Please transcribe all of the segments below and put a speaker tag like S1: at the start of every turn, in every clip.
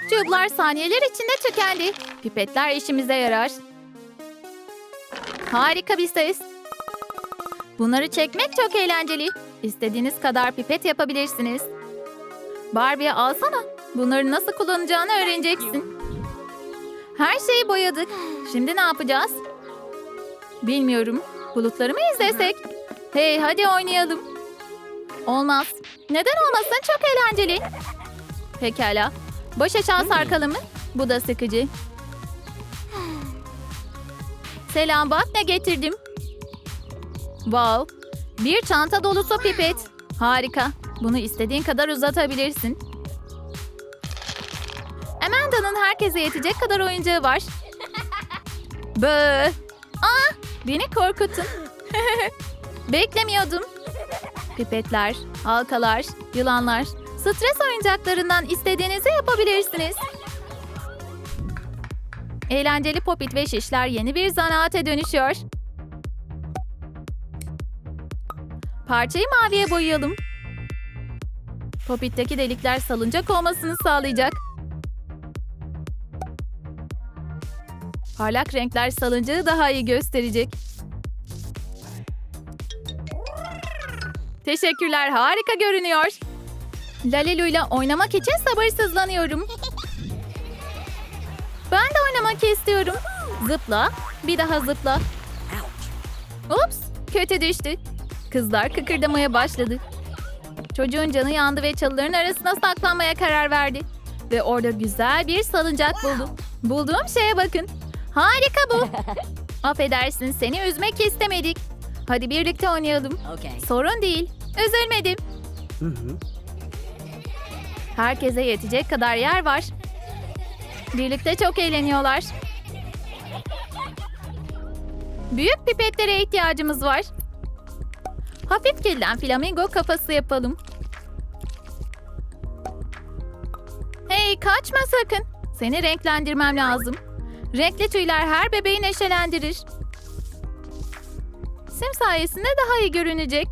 S1: Pop tüyublar saniyeler içinde tükendi. Pipetler işimize yarar. Harika bir ses. Bunları çekmek çok eğlenceli. İstediğiniz kadar pipet yapabilirsiniz. Barbie alsana. Bunları nasıl kullanacağını öğreneceksin. Her şeyi boyadık. Şimdi ne yapacağız? Bilmiyorum. Bulutları mı izlesek? Hey hadi oynayalım. Olmaz. Neden olmasın çok eğlenceli. Pekala. Boş aşağı sarkalım mı? Bu da sıkıcı. Selam bak ne getirdim. Wow. Bir çanta dolusu pipet. Harika. Bunu istediğin kadar uzatabilirsin. Amanda'nın herkese yetecek kadar oyuncağı var. Bı. Aa, beni korkuttun. Beklemiyordum. Pipetler, halkalar, yılanlar, stres oyuncaklarından istediğinizi yapabilirsiniz. Eğlenceli popit ve şişler yeni bir zanaate dönüşüyor. Parçayı maviye boyayalım. Popit'teki delikler salıncak olmasını sağlayacak. Parlak renkler salıncağı daha iyi gösterecek. Teşekkürler, harika görünüyor. Lalilu ile oynamak için sabırsızlanıyorum. Ben de oynamak istiyorum. Zıpla, bir daha zıpla. Ups, kötü düştü. Kızlar kıkırdamaya başladı. Çocuğun canı yandı ve çalıların arasına saklanmaya karar verdi. Ve orada güzel bir salıncak buldu. Bulduğum şeye bakın. Harika bu. Affedersin seni üzmek istemedik. Hadi birlikte oynayalım.
S2: Okay.
S1: Sorun değil. Üzülmedim. Herkese yetecek kadar yer var. Birlikte çok eğleniyorlar. Büyük pipetlere ihtiyacımız var. Hafif kilden flamingo kafası yapalım. Hey kaçma sakın. Seni renklendirmem lazım. Renkli tüyler her bebeği neşelendirir. Sim sayesinde daha iyi görünecek.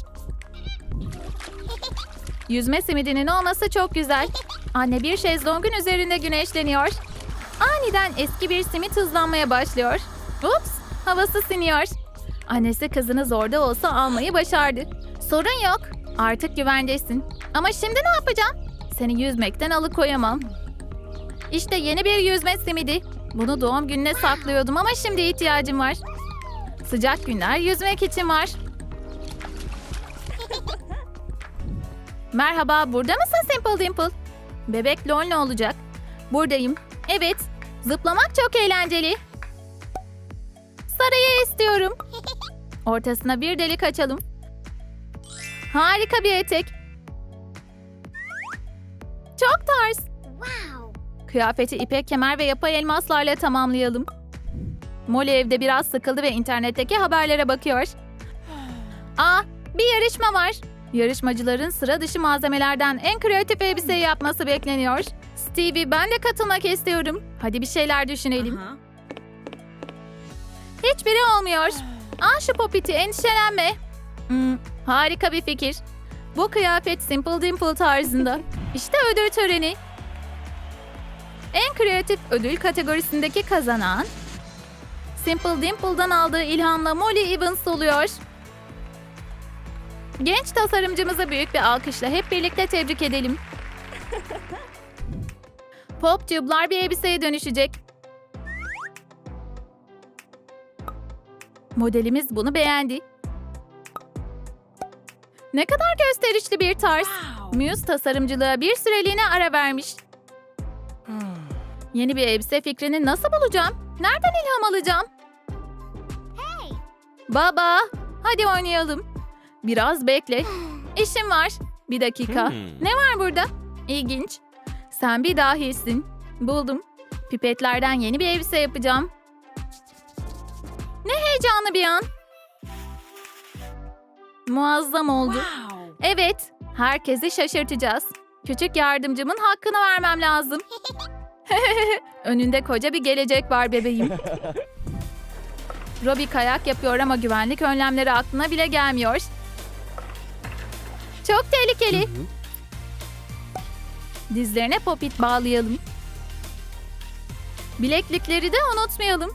S1: Yüzme simidinin olması çok güzel. Anne bir şezlongun üzerinde güneşleniyor. Aniden eski bir simit hızlanmaya başlıyor. Ups, havası siniyor. Annesi kızını zorda olsa almayı başardı. Sorun yok. Artık güvendesin. Ama şimdi ne yapacağım? Seni yüzmekten alıkoyamam. İşte yeni bir yüzme simidi. Bunu doğum gününe saklıyordum ama şimdi ihtiyacım var. Sıcak günler yüzmek için var. Merhaba, burada mısın Simple Dimple? Bebek lol ne olacak? Buradayım. Evet, zıplamak çok eğlenceli. Sarıyı istiyorum. Ortasına bir delik açalım. Harika bir etek. Çok tarz.
S2: Wow.
S1: Kıyafeti ipek kemer ve yapay elmaslarla tamamlayalım. Molly evde biraz sıkıldı ve internetteki haberlere bakıyor. Aa, bir yarışma var. Yarışmacıların sıra dışı malzemelerden en kreatif elbiseyi yapması bekleniyor. Stevie ben de katılmak istiyorum. Hadi bir şeyler düşünelim.
S2: Uh-huh.
S1: Hiçbiri olmuyor. Al şu popiti endişelenme. Hmm, harika bir fikir. Bu kıyafet Simple Dimple tarzında. İşte ödül töreni. En kreatif ödül kategorisindeki kazanan Simple Dimple'dan aldığı ilhamla Molly Evans oluyor. Genç tasarımcımızı büyük bir alkışla hep birlikte tebrik edelim. Pop tube'lar bir elbiseye dönüşecek. Modelimiz bunu beğendi. Ne kadar gösterişli bir tarz. Muse tasarımcılığa bir süreliğine ara vermiş. Yeni bir elbise fikrini nasıl bulacağım? Nereden ilham alacağım? Baba, hadi oynayalım. Biraz bekle. İşim var. Bir dakika.
S3: Hmm.
S1: Ne var burada? İlginç. Sen bir dahisin. Buldum. Pipetlerden yeni bir elbise yapacağım. Ne heyecanlı bir an. Muazzam oldu. Evet, herkesi şaşırtacağız. Küçük yardımcımın hakkını vermem lazım. Önünde koca bir gelecek var bebeğim. Robbie kayak yapıyor ama güvenlik önlemleri aklına bile gelmiyor. Çok tehlikeli. Dizlerine popit bağlayalım. Bileklikleri de unutmayalım.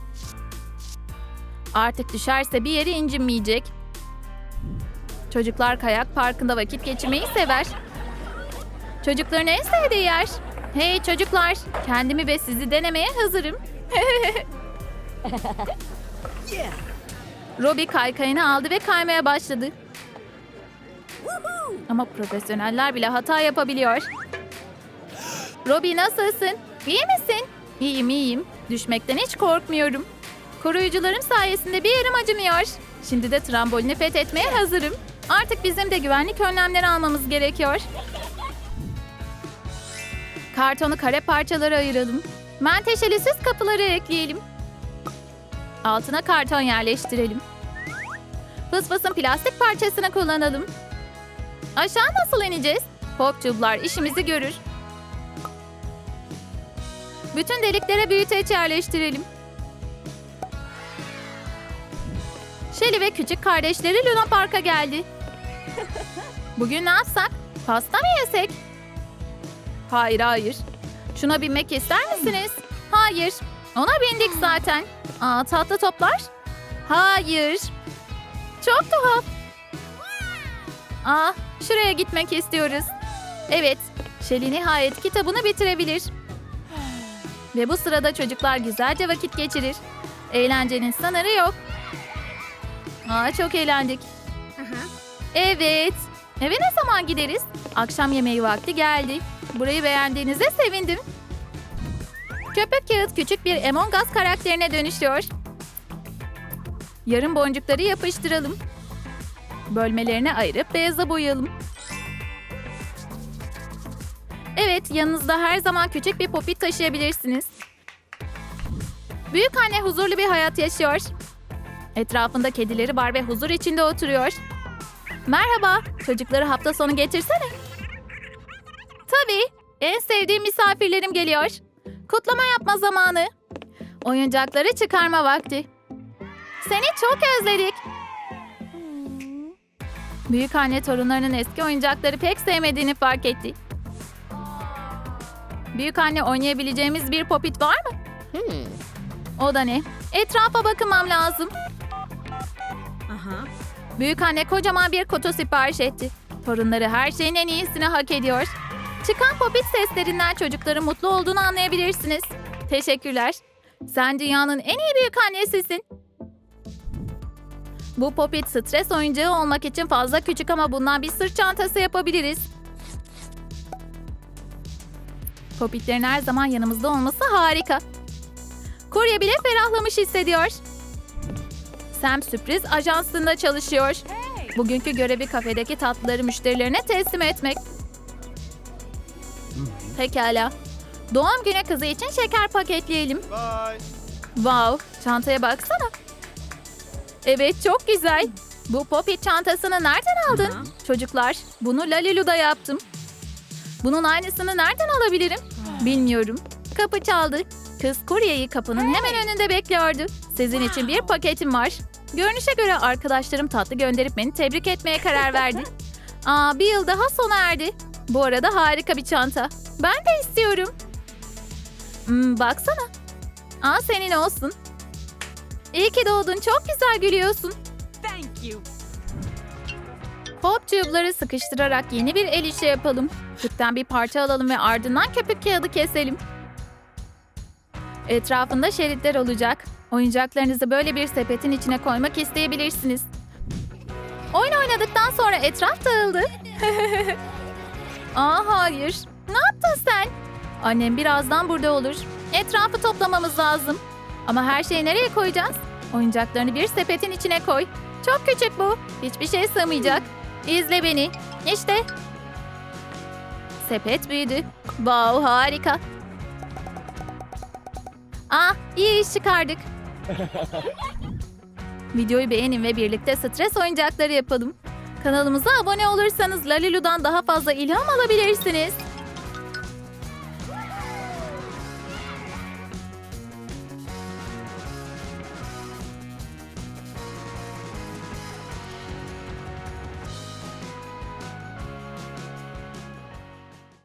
S1: Artık düşerse bir yeri incinmeyecek. Çocuklar kayak parkında vakit geçirmeyi sever. Çocukların en sevdiği yer. Hey çocuklar, kendimi ve sizi denemeye hazırım. Robbie kaykayını aldı ve kaymaya başladı. Ama profesyoneller bile hata yapabiliyor. Robbie nasılsın? İyi misin? İyiyim iyiyim. Düşmekten hiç korkmuyorum. Koruyucularım sayesinde bir yerim acımıyor. Şimdi de trambolini fethetmeye hazırım. Artık bizim de güvenlik önlemleri almamız gerekiyor. Kartonu kare parçalara ayıralım. Menteşeli kapıları ekleyelim. Altına karton yerleştirelim. Fısfısın plastik parçasını kullanalım. Aşağı nasıl ineceğiz? Pop tublar işimizi görür. Bütün deliklere büyüteç yerleştirelim. Shelly ve küçük kardeşleri Luna Park'a geldi. Bugün ne yapsak? Pasta mı yesek? Hayır hayır. Şuna binmek ister misiniz? Hayır. Ona bindik zaten. Aa tatlı toplar? Hayır. Çok tuhaf. Aa şuraya gitmek istiyoruz. Evet. Shelly nihayet kitabını bitirebilir. Ve bu sırada çocuklar güzelce vakit geçirir. Eğlencenin sınırı yok. Aa çok eğlendik. Evet. Eve ne zaman gideriz? Akşam yemeği vakti geldi. Burayı beğendiğinize sevindim. Köpük kağıt küçük bir Among Us karakterine dönüşüyor. Yarım boncukları yapıştıralım. Bölmelerine ayırıp beyaza boyayalım. Evet, yanınızda her zaman küçük bir popit taşıyabilirsiniz. Büyük anne huzurlu bir hayat yaşıyor. Etrafında kedileri var ve huzur içinde oturuyor. Merhaba, çocukları hafta sonu getirsene. Tabii, en sevdiğim misafirlerim geliyor. Kutlama yapma zamanı. Oyuncakları çıkarma vakti. Seni çok özledik. Büyük anne torunlarının eski oyuncakları pek sevmediğini fark etti. Büyük anne oynayabileceğimiz bir popit var mı? O da ne? Etrafa bakınmam lazım. Büyük anne kocaman bir kutu sipariş etti. Torunları her şeyin en iyisini hak ediyor. Çıkan popit seslerinden çocukların mutlu olduğunu anlayabilirsiniz. Teşekkürler. Sen dünyanın en iyi büyük annesisin. Bu popit stres oyuncağı olmak için fazla küçük ama bundan bir sırt çantası yapabiliriz. Popitlerin her zaman yanımızda olması harika. Kurye bile ferahlamış hissediyor. Sam sürpriz ajansında çalışıyor. Bugünkü görevi kafedeki tatlıları müşterilerine teslim etmek. Pekala. Doğum günü kızı için şeker paketleyelim.
S2: Bye.
S1: Wow, çantaya baksana. Evet, çok güzel. Bu popit çantasını nereden aldın? Çocuklar, bunu Lalilu'da yaptım. Bunun aynısını nereden alabilirim? Bilmiyorum. Kapı çaldı. Kız kuryeyi kapının hemen önünde bekliyordu. Sizin için bir paketim var. Görünüşe göre arkadaşlarım tatlı gönderip beni tebrik etmeye karar verdi. Aa, bir yıl daha sona erdi. Bu arada harika bir çanta. Ben de istiyorum. Hmm, baksana. Aa senin olsun. İyi ki doğdun. Çok güzel gülüyorsun.
S3: Thank you.
S1: Pop tube'ları sıkıştırarak yeni bir el işi yapalım. Tüpten bir parça alalım ve ardından köpük kağıdı keselim. Etrafında şeritler olacak. Oyuncaklarınızı böyle bir sepetin içine koymak isteyebilirsiniz. Oyun oynadıktan sonra etraf dağıldı. Aa hayır. Ne yaptın sen? Annem birazdan burada olur. Etrafı toplamamız lazım. Ama her şeyi nereye koyacağız? Oyuncaklarını bir sepetin içine koy. Çok küçük bu. Hiçbir şey sığmayacak. İzle beni. İşte. Sepet büyüdü. Wow harika. Ah iyi iş çıkardık. Videoyu beğenin ve birlikte stres oyuncakları yapalım. Kanalımıza abone olursanız Lalilu'dan daha fazla ilham alabilirsiniz.